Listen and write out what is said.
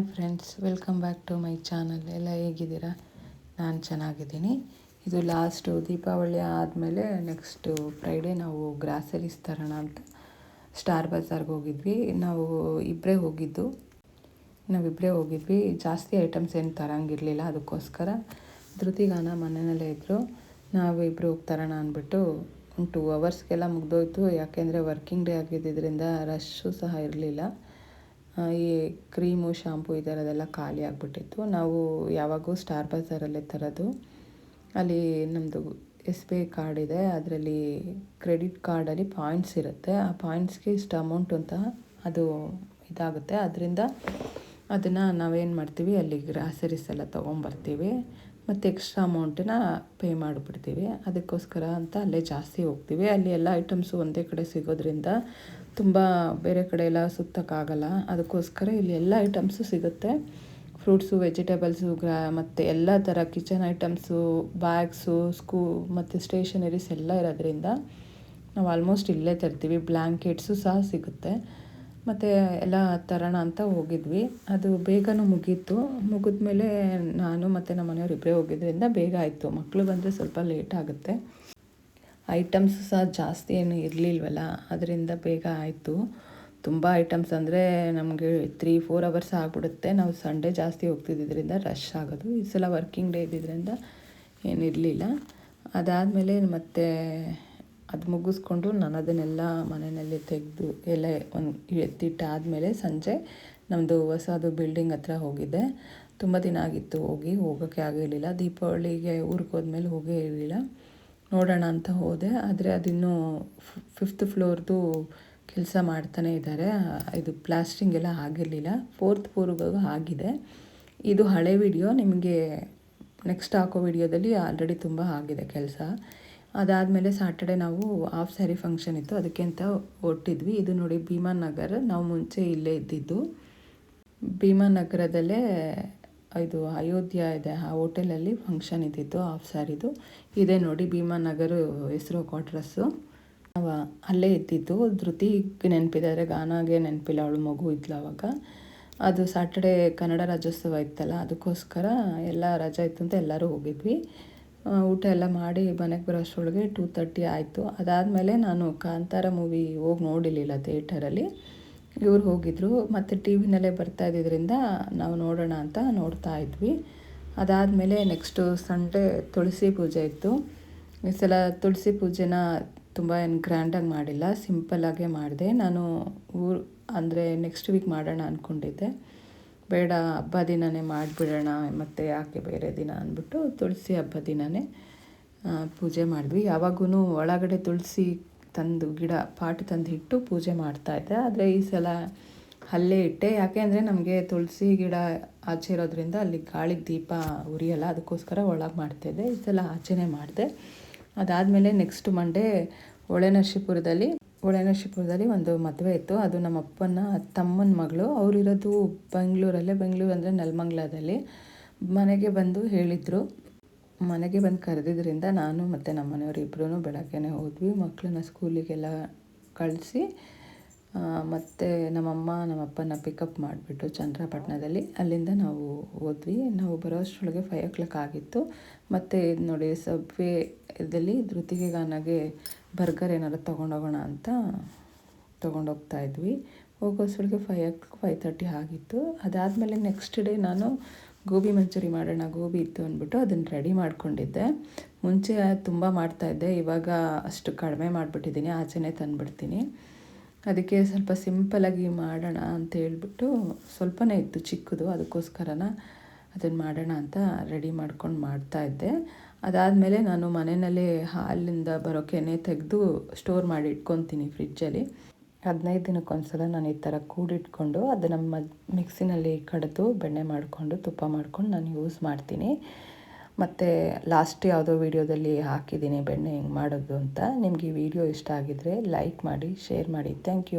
Hi friends, welcome back to my channel. ಎಲ್ಲ ಹೇಗಿದ್ದೀರಾ? ನಾನು ಚೆನ್ನಾಗಿದ್ದೀನಿ. ಇದು ಲಾಸ್ಟು ದೀಪಾವಳಿ ಆದಮೇಲೆ ನೆಕ್ಸ್ಟು ಫ್ರೈಡೇ ನಾವು ಗ್ರಾಸರೀಸ್ ತರೋಣ ಅಂತ ಸ್ಟಾರ್ ಬಜಾರ್ಗೆ ಹೋಗಿದ್ವಿ. ನಾವು ಇಬ್ಬರೇ ಹೋಗಿದ್ದು. ನಾವಿಬ್ಬರೇ ಹೋಗಿದ್ವಿ. ಜಾಸ್ತಿ ಐಟಮ್ಸ್ ಏನು ತರಂಗಿರಲಿಲ್ಲ ಅದಕ್ಕೋಸ್ಕರ. ಧೃತಿಗಾನ ಮನೆಯಲ್ಲೇ ಇದ್ದರು ನಾವು ಇಬ್ಬರು ಹೋಗಿ ತರೋಣ ಅಂದ್ಬಿಟ್ಟು ಟೂ ಅವರ್ಸ್ಗೆಲ್ಲ ಮುಗ್ದೋಯ್ತು. ಯಾಕೆಂದರೆ ವರ್ಕಿಂಗ್ ಡೇ ಆಗಿದ್ದರಿಂದ ರಶ್ಶು ಸಹ ಇರಲಿಲ್ಲ. ಈ ಕ್ರೀಮು, ಶಾಂಪು ಈ ಥರದ್ದೆಲ್ಲ ಖಾಲಿ ಆಗಿಬಿಟ್ಟಿತ್ತು. ನಾವು ಯಾವಾಗೂ ಸ್ಟಾರ್ ಬಜಾರಲ್ಲೇ ತರೋದು. ಅಲ್ಲಿ ನಮ್ಮದು ಎಸ್ ಬಿ ಐ ಕಾರ್ಡ್ ಇದೆ. ಅದರಲ್ಲಿ ಕ್ರೆಡಿಟ್ ಕಾರ್ಡಲ್ಲಿ ಪಾಯಿಂಟ್ಸ್ ಇರುತ್ತೆ. ಆ ಪಾಯಿಂಟ್ಸ್ಗೆ ಇಷ್ಟು ಅಮೌಂಟ್ ಅಂತ ಅದು ಇದಾಗುತ್ತೆ. ಅದರಿಂದ ಅದನ್ನು ನಾವೇನು ಮಾಡ್ತೀವಿ ಅಲ್ಲಿ ಗ್ರಾಸರೀಸ್ ಎಲ್ಲ ತೊಗೊಂಬರ್ತೀವಿ. ಮತ್ತು ಎಕ್ಸ್ಟ್ರಾ ಅಮೌಂಟನ್ನ ಪೇ ಮಾಡಿಬಿಡ್ತೀವಿ. ಅದಕ್ಕೋಸ್ಕರ ಅಂತ ಅಲ್ಲೇ ಜಾಸ್ತಿ ಹೋಗ್ತೀವಿ. ಅಲ್ಲಿ ಎಲ್ಲ ಐಟಮ್ಸು ಒಂದೇ ಕಡೆ ಸಿಗೋದ್ರಿಂದ ತುಂಬ ಬೇರೆ ಕಡೆ ಎಲ್ಲ ಸುತ್ತಕ್ಕಾಗಲ್ಲ. ಅದಕ್ಕೋಸ್ಕರ ಇಲ್ಲಿ ಎಲ್ಲ ಐಟಮ್ಸು ಸಿಗುತ್ತೆ. ಫ್ರೂಟ್ಸು ವೆಜಿಟೇಬಲ್ಸು ಗ್ರಾ ಮತ್ತು ಎಲ್ಲ ಥರ ಕಿಚನ್ ಐಟಮ್ಸು ಬ್ಯಾಗ್ಸು ಸ್ಕೂ ಮತ್ತು ಸ್ಟೇಷನರೀಸ್ ಎಲ್ಲ ಇರೋದ್ರಿಂದ ನಾವು ಆಲ್ಮೋಸ್ಟ್ ಇಲ್ಲೇ ತರ್ತೀವಿ. ಬ್ಲ್ಯಾಂಕೆಟ್ಸು ಸಹ ಸಿಗುತ್ತೆ. ಮತ್ತು ಎಲ್ಲ ತರೋಣ ಅಂತ ಹೋಗಿದ್ವಿ. ಅದು ಬೇಗನೂ ಮುಗೀತು. ಮುಗಿದ್ಮೇಲೆ ನಾನು ಮತ್ತು ನಮ್ಮ ಮನೆಯವ್ರು ಇಬ್ಬರೇ ಹೋಗಿದ್ದರಿಂದ ಬೇಗ ಆಯಿತು. ಮಕ್ಕಳು ಬಂದರೆ ಸ್ವಲ್ಪ ಲೇಟ್ ಆಗುತ್ತೆ. ಐಟಮ್ಸ್ ಸಹ ಜಾಸ್ತಿ ಏನು ಇರಲಿಲ್ವಲ್ಲ, ಅದರಿಂದ ಬೇಗ ಆಯಿತು. ತುಂಬ ಐಟಮ್ಸ್ ಅಂದರೆ ನಮಗೆ ತ್ರೀ ಫೋರ್ ಅವರ್ಸ್ ಆಗಿಬಿಡುತ್ತೆ. ನಾವು ಸಂಡೇ ಜಾಸ್ತಿ ಹೋಗ್ತಿದ್ದರಿಂದ ರಶ್ ಆಗೋದು. ಈ ಸಲ ವರ್ಕಿಂಗ್ ಡೇ ಇದ್ದಿದ್ದರಿಂದ ಏನಿರಲಿಲ್ಲ. ಅದಾದಮೇಲೆ ಮತ್ತೆ ಅದು ಮುಗಿಸ್ಕೊಂಡು ನಾನು ಅದನ್ನೆಲ್ಲ ಮನೆಯಲ್ಲಿ ತೆಗೆದು ಎಲ್ಲ ಒಂದು ಎತ್ತಿಟ್ಟಾದಮೇಲೆ ಸಂಜೆ ನಮ್ಮದು ಹೊಸದು ಬಿಲ್ಡಿಂಗ್ ಹತ್ರ ಹೋಗಿದ್ದೆ ತುಂಬ ದಿನ ಆಗಿತ್ತು ಹೋಗಿ ಹೋಗೋಕ್ಕೆ ಆಗಿರಲಿಲ್ಲ. ದೀಪಾವಳಿಗೆ ಊರಿಗೆ ಹೋದ್ಮೇಲೆ ಹೋಗೇ ಇರಲಿಲ್ಲ. ನೋಡೋಣ ಅಂತ ಹೋದೆ. ಆದರೆ ಅದಿನ್ನೂ ಫಿಫ್ತ್ ಫ್ಲೋರ್ದು ಕೆಲಸ ಮಾಡ್ತಾನೆ ಇದ್ದಾರೆ. ಇದು ಪ್ಲಾಸ್ಟಿಂಗ್ ಎಲ್ಲ ಆಗಿರಲಿಲ್ಲ. ಫೋರ್ತ್ ಫ್ಲೋರ್ಗೂ ಆಗಿದೆ. ಇದು ಹಳೆ ವಿಡಿಯೋ ನಿಮಗೆ ನೆಕ್ಸ್ಟ್ ಹಾಕೋ ವಿಡಿಯೋದಲ್ಲಿ ಆಲ್ರೆಡಿ ತುಂಬ ಆಗಿದೆ ಕೆಲಸ. ಅದಾದಮೇಲೆ ಸಾಟರ್ಡೆ ನಾವು ಹಾಫ್ ಸ್ಯಾರಿ ಫಂಕ್ಷನ್ ಇತ್ತು. ಅದಕ್ಕೆ ಅಂತ ಹೊಟ್ಟಿದ್ವಿ ಇದು ನೋಡಿ ಭೀಮಾ ನಗರ. ನಾವು ಮುಂಚೆ ಇಲ್ಲೇ ಇದ್ದಿದ್ದು. ಭೀಮಾ ನಗರದಲ್ಲೇ ಇದು ಅಯೋಧ್ಯ ಇದೆ. ಆ ಹೋಟೆಲಲ್ಲಿ ಫಂಕ್ಷನ್ ಇದ್ದಿತ್ತು ಹಾಫ್ ಸ್ಯಾರಿದು ಇದೆ ನೋಡಿ ಭೀಮಾ ನಗರ ಹೆಸರು ಕ್ವಾಟ್ರಸ್ಸು ನಾವು ಅಲ್ಲೇ ಇದ್ದಿದ್ದು. ಧೃತಿಗೆ ನೆನಪಿದ್ದಾರೆ ಗಾನಾಗೆ ನೆನಪಿಲ್ಲ. ಅವಳು ಮಗು ಇದ್ಲು ಅವಾಗ. ಅದು ಸಾಟರ್ಡೆ ಕನ್ನಡ ರಾಜ್ಯೋತ್ಸವ ಇತ್ತಲ್ಲ, ಅದಕ್ಕೋಸ್ಕರ ಎಲ್ಲ ರಜಾ ಇತ್ತು ಅಂತ ಎಲ್ಲರೂ ಹೋಗಿದ್ವಿ. ಊಟ ಎಲ್ಲ ಮಾಡಿ ಮನೆಗೆ ಬರೋ ಅಷ್ಟರೊಳಗೆ ಟೂ ತರ್ಟಿ ಆಯಿತು. ಅದಾದಮೇಲೆ ನಾನು ಕಾಂತಾರ ಮೂವಿ ಹೋಗಿ ನೋಡಿರಲಿಲ್ಲ ಥಿಯೇಟರಲ್ಲಿ ಇವ್ರು ಹೋಗಿದ್ರು. ಮತ್ತು ಟಿ ವಿನಲ್ಲೇ ಬರ್ತಾ ಇದ್ದಿದ್ದರಿಂದ ನಾವು ನೋಡೋಣ ಅಂತ ನೋಡ್ತಾ ಇದ್ವಿ. ಅದಾದಮೇಲೆ ನೆಕ್ಸ್ಟು ಸಂಡೇ ತುಳಸಿ ಪೂಜೆ ಇತ್ತು. ಈ ಸಲ ತುಳಸಿ ಪೂಜೆನ ತುಂಬ ಏನು ಗ್ರ್ಯಾಂಡಾಗಿ ಮಾಡಿಲ್ಲ ಸಿಂಪಲ್ಲಾಗೇ ಮಾಡಿದೆ. ನಾನು ಊರು, ಅಂದರೆ ನೆಕ್ಸ್ಟ್ ವೀಕ್ ಮಾಡೋಣ ಅಂದ್ಕೊಂಡಿದ್ದೆ ಬೇಡ, ಹಬ್ಬ ದಿನವೇ ಮಾಡಿಬಿಡೋಣ, ಮತ್ತು ಯಾಕೆ ಬೇರೆ ದಿನ ಅಂದ್ಬಿಟ್ಟು ತುಳಸಿ ಹಬ್ಬ ದಿನವೇ ಪೂಜೆ ಮಾಡಿದ್ವಿ. ಯಾವಾಗೂ ಒಳಗಡೆ ತುಳಸಿ ತಂದು, ಗಿಡ, ಪಾಟ್ ತಂದು ಇಟ್ಟು ಪೂಜೆ ಮಾಡ್ತಾಯಿದ್ದೆ ಆದರೆ ಈ ಸಲ ಅಲ್ಲೇ ಇಟ್ಟೆ. ಯಾಕೆ ಅಂದರೆ ನಮಗೆ ತುಳಸಿ ಗಿಡ ಆಚೆ ಇರೋದ್ರಿಂದ ಅಲ್ಲಿ ಗಾಳಿಗೆ ದೀಪ ಉರಿಯಲ್ಲ, ಅದಕ್ಕೋಸ್ಕರ ಒಳಗೆ ಮಾಡ್ತಾಯಿದ್ದೆ ಈ ಸಲ ಆಚೆನೇ ಮಾಡಿದೆ. ಅದಾದಮೇಲೆ ನೆಕ್ಸ್ಟ್ ಮಂಡೇ ಹೊಳೆನರಸೀಪುರದಲ್ಲಿ ಹೊಳೆನರಸೀಪುರದಲ್ಲಿ ಒಂದು ಮದುವೆ ಇತ್ತು. ಅದು ನಮ್ಮ ಅಪ್ಪನ, ತಮ್ಮನ ಮಗಳು. ಅವರಿರೋದು ಬೆಂಗಳೂರಲ್ಲೇ. ಬೆಂಗಳೂರು ಅಂದರೆ ನೆಲಮಂಗ್ಲದಲ್ಲಿ. ಮನೆಗೆ ಬಂದು ಹೇಳಿದರು. ಮನೆಗೆ ಬಂದು ಕರೆದಿದ್ದರಿಂದ ನಾನು ಮತ್ತು ನಮ್ಮ ಮನೆಯವರು ಇಬ್ಬರೂ ಬೆಳಗ್ಗೆನೇ ಹೋದ್ವಿ. ಮಕ್ಕಳನ್ನ ಸ್ಕೂಲಿಗೆಲ್ಲ ಕಳಿಸಿ ಮತ್ತು ನಮ್ಮಮ್ಮ, ನಮ್ಮಪ್ಪನ ಪಿಕಪ್ ಮಾಡಿಬಿಟ್ಟು ಚಂದ್ರಪಟ್ಟಣದಲ್ಲಿ ಅಲ್ಲಿಂದ ನಾವು ಹೋದ್ವಿ. ನಾವು ಬರೋ ಅಷ್ಟರೊಳಗೆ ಫೈವ್ ಓ ಕ್ಲಾಕ್ ಆಗಿತ್ತು. ಮತ್ತು ಇದು ನೋಡಿ ಸಬ್ವೆ ಇದರಲ್ಲಿ ಧೃತಿಗೆಗಾನಾಗೆ ಬರ್ಗರ್ ಏನಾದ್ರು ತೊಗೊಂಡೋಗೋಣ ಅಂತ ತೊಗೊಂಡೋಗ್ತಾ ಇದ್ವಿ. ಹೋಗೋಷ್ಟೊಳಗೆ ಫೈ ಫೈವ್ ತರ್ಟಿ ಆಗಿತ್ತು. ಅದಾದಮೇಲೆ ನೆಕ್ಸ್ಟ್ ಡೇ ನಾನು ಗೋಬಿ ಮಂಚೂರಿ ಮಾಡೋಣ, ಗೋಬಿ ಇತ್ತು ಅಂದ್ಬಿಟ್ಟು ಅದನ್ನು ರೆಡಿ ಮಾಡ್ಕೊಂಡಿದ್ದೆ. ಮುಂಚೆ ತುಂಬ ಮಾಡ್ತಾಯಿದ್ದೆ ಇವಾಗ ಅಷ್ಟು ಕಡಿಮೆ ಮಾಡಿಬಿಟ್ಟಿದ್ದೀನಿ. ಆಚೆನೇ ತಂದುಬಿಡ್ತೀನಿ. ಅದಕ್ಕೆ ಸ್ವಲ್ಪ ಸಿಂಪಲಾಗಿ ಮಾಡೋಣ ಅಂತ ಹೇಳ್ಬಿಟ್ಟು ಸ್ವಲ್ಪನೇ ಇತ್ತು ಚಿಕ್ಕದು, ಅದಕ್ಕೋಸ್ಕರನ ಅದನ್ನು ಮಾಡೋಣ ಅಂತ ರೆಡಿ ಮಾಡ್ಕೊಂಡು ಮಾಡ್ತಾ ಇದ್ದೆ. ಅದಾದಮೇಲೆ ನಾನು ಮನೆಯಲ್ಲೇ ಹಾಲಿಂದ ಬರೋ ಕೆನೆ ತೆಗೆದು ಸ್ಟೋರ್ ಮಾಡಿ ಇಟ್ಕೊತೀನಿ ಫ್ರಿಜ್ಜಲ್ಲಿ ಹದಿನೈದು ದಿನಕ್ಕೊಂದ್ಸಲ ನಾನು ಈ ಥರ ಕೂಡಿಟ್ಕೊಂಡು ಅದನ್ನು ಮಿಕ್ಸಿನಲ್ಲಿ ಕಡಿದು, ಬೆಣ್ಣೆ ಮಾಡಿಕೊಂಡು, ತುಪ್ಪ ಮಾಡ್ಕೊಂಡು ನಾನು ಯೂಸ್ ಮಾಡ್ತೀನಿ. ಮತ್ತು ಲಾಸ್ಟ್ ಯಾವುದೋ ವೀಡಿಯೋದಲ್ಲಿ ಹಾಕಿದ್ದೀನಿ, ಬೆಣ್ಣೆ ಹೆಂಗೆ ಮಾಡೋದು ಅಂತ. ನಿಮಗೆ ಈ ವಿಡಿಯೋ ಇಷ್ಟ ಆಗಿದರೆ ಲೈಕ್ ಮಾಡಿ ಶೇರ್ ಮಾಡಿ. Thank you